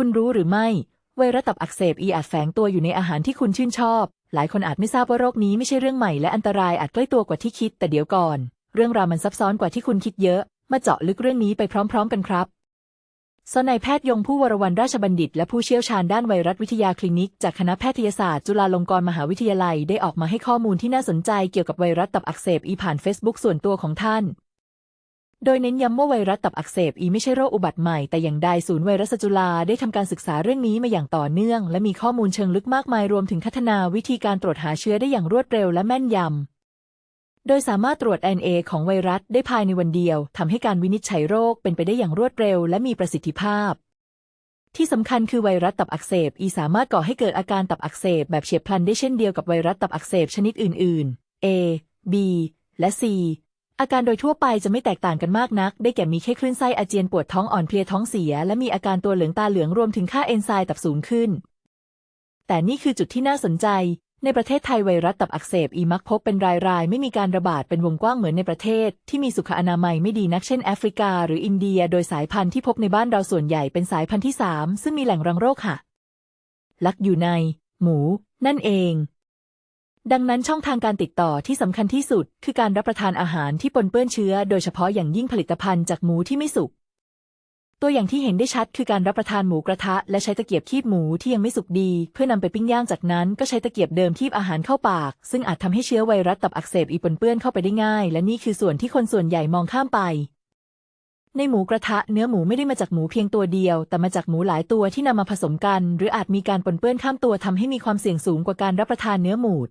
คุณรู้หรือไม่ ไวรัสตับอักเสบอีอาจแฝงตัวอยู่ในอาหารที่คุณชื่นชอบ หลายคนอาจไม่ทราบว่าโรคนี้ไม่ใช่เรื่องใหม่และอันตรายอาจใกล้ตัวกว่าที่คิด แต่เดี๋ยวก่อน เรื่องราวมันซับซ้อนกว่าที่คุณคิดเยอะ มาเจาะลึกเรื่องนี้ไปพร้อม ๆ กันครับสนายแพทย์ยงผู้วรวรรณราชบัณฑิต และผู้เชี่ยวชาญด้านไวรัสวิทยาคลินิก จากคณะแพทยศาสตร์จุฬาลงกรณ์มหาวิทยาลัยได้ออกมาให้ข้อมูลที่น่าสนใจเกี่ยวกับไวรัสตับอักเสบอีผ่านเฟซบุ๊กส่วนตัวของท่าน โดยเน้นย้ำว่าไวรัสตับอักเสบอีไม่ใช่โรคอุบัติใหม่ แต่อย่างใดศูนย์ไวรัสจุฬาได้ทำการศึกษาเรื่องนี้มาอย่างต่อเนื่อง และมีข้อมูลเชิงลึกมากมายรวมถึงพัฒนาวิธีการตรวจหาเชื้อได้อย่างรวดเร็วและแม่นยำ โดยสามารถตรวจ DNA ของไวรัสได้ภายในวันเดียวทำให้การวินิจฉัยโรคเป็นไปได้อย่างรวดเร็ว และมีประสิทธิภาพ ที่สำคัญคือไวรัสตับอักเสบอีสามารถก่อให้เกิดอาการตับอักเสบแบบเฉียบพลันได้เช่นเดียวกับไวรัสตับอักเสบชนิดอื่น ๆ A B และ C อาการโดยทั่วไปจะไม่แตกต่างกันมากนัก ได้แก่มีแค่คลื่นไส้อาเจียนปวดท้องอ่อนเพลียท้องเสีย และมีอาการตัวเหลืองตาเหลืองรวมถึงค่าเอนไซม์ตับสูงขึ้น แต่นี่คือจุดที่น่าสนใจ ในประเทศไทยไวรัสตับอักเสบอีมักพบเป็นรายๆ ไม่มีการระบาดเป็นวงกว้างเหมือนในประเทศ ที่มีสุขอนามัยไม่ดีนักเช่นแอฟริกา หรืออินเดีย โดยสายพันธุ์ที่พบในบ้านเราส่วนใหญ่เป็นสายพันธุ์ที่ 3 ซึ่งมีแหล่งรังโรคค่ะ ลักอยู่ใน หมู นั่นเอง ดังนั้นช่องทางการติดต่อที่สำคัญที่สุด คือการรับประทานอาหารที่ปนเปื้อนเชื้อ โดยเฉพาะอย่างยิ่งผลิตภัณฑ์จากหมูที่ไม่สุก ตัวอย่างที่เห็นได้ชัดคือการรับประทานหมูกระทะ และใช้ตะเกียบคีบหมูที่ยังไม่สุกดี เพื่อนำไปปิ้งย่างจากนั้นก็ใช้ตะเกียบเดิมคีบอาหารเข้าปาก ซึ่งอาจทำให้เชื้อไวรัสตับอักเสบอีปนเปื้อนเข้าไปได้ง่าย และนี่คือส่วนที่คนส่วนใหญ่มองข้ามไปในหมูกระทะเนื้อหมูไม่ได้มาจากหมูเพียงตัวเดียว แต่มาจากหมูหลายตัวที่นำมาผสมกัน หรืออาจมีการปนเปื้อนข้ามตัวทำให้มีความเสี่ยงสูงกว่าการรับประทานเนื้อหมูด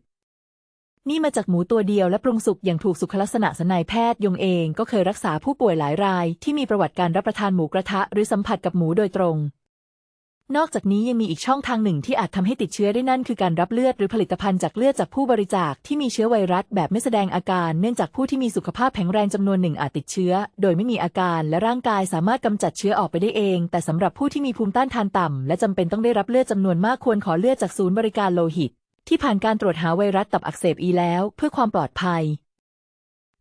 นี่มาจากหมูตัวเดียวและปรุงสุกอย่างถูกสุขลักษณะสนายแพทย์ยงเองก็เคยรักษาผู้ป่วยหลายราย ที่มีประวัติการรับประทานหมูกระทะ หรือสัมผัสกับหมูโดยตรง นอกจากนี้ยังมีอีกช่องทางหนึ่งที่อาจทำให้ติดเชื้อได้นั่นคือการรับเลือดหรือผลิตภัณฑ์จากเลือดจากผู้บริจาคที่มีเชื้อไวรัสแบบไม่แสดงอาการ เนื่องจากผู้ที่มีสุขภาพแข็งแรงจำนวนหนึ่งอาจติดเชื้อ โดยไม่มีอาการและร่างกายสามารถกำจัดเชื้อออกไปได้เอง แต่สำหรับผู้ที่มีภูมิต้านทานต่ำและจำเป็นต้องได้รับเลือดจำนวนมากควรขอเลือดจากศูนย์บริการโลหิต ที่ผ่านการตรวจหาไวรัสตับอักเสบอีแล้ว เพื่อความปลอดภัย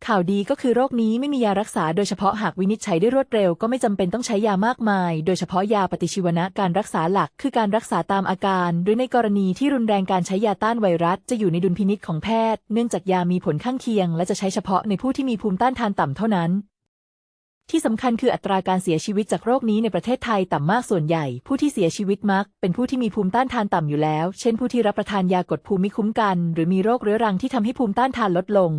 ข่าวดีก็คือโรคนี้ไม่มียารักษาโดยเฉพาะหากวินิจฉัยได้รวดเร็วก็ไม่จำเป็นต้องใช้ยามากมาย โดยเฉพาะยาปฏิชีวนะการรักษาหลักคือการรักษาตามอาการ หรือในกรณีที่รุนแรงการใช้ยาต้านไวรัส จะอยู่ในดุลพินิจของแพทย์ เนื่องจากยามีผลข้างเคียง และจะใช้เฉพาะในผู้ที่มีภูมิต้านทานต่ำเท่านั้น ที่สำคัญคืออัตราการเสียชีวิตจากโรคนี้ในประเทศไทยต่ำมากส่วนใหญ่ ผู้ที่เสียชีวิตมัก เป็นผู้ที่มีภูมิต้านทานต่ำอยู่แล้ว เช่นผู้ที่รับประทานยากดภูมิคุ้มกัน หรือมีโรคเรื้อรังที่ทำให้ภูมิต้านทานลดลง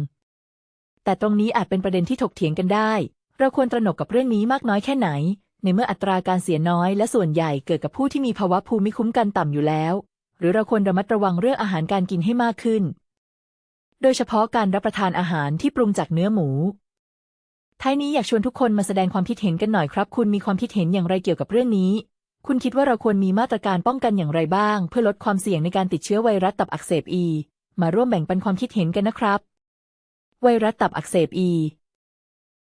แต่ตรงนี้อาจเป็นประเด็นที่ถกเถียงกันได้ เราควรตระหนกกับเรื่องนี้มากน้อยแค่ไหน ในเมื่ออัตราการเสียน้อยและส่วนใหญ่เกิดกับผู้ที่มีภาวะภูมิคุ้มกันต่ำอยู่แล้ว หรือเราควรระมัดระวังเรื่องอาหารการกินให้มากขึ้น โดยเฉพาะการรับประทานอาหารที่ปรุงจากเนื้อหมู ท้ายนี้อยากชวนทุกคนมาแสดงความคิดเห็นกันหน่อยครับ คุณมีความคิดเห็นอย่างไรเกี่ยวกับเรื่องนี้ คุณคิดว่าเราควรมีมาตรการป้องกันอย่างไรบ้าง เพื่อลดความเสี่ยงในการติดเชื้อไวรัสตับอักเสบอี มาร่วมแบ่งปันความคิดเห็นกันนะครับ ไวรัสตับอักเสบอี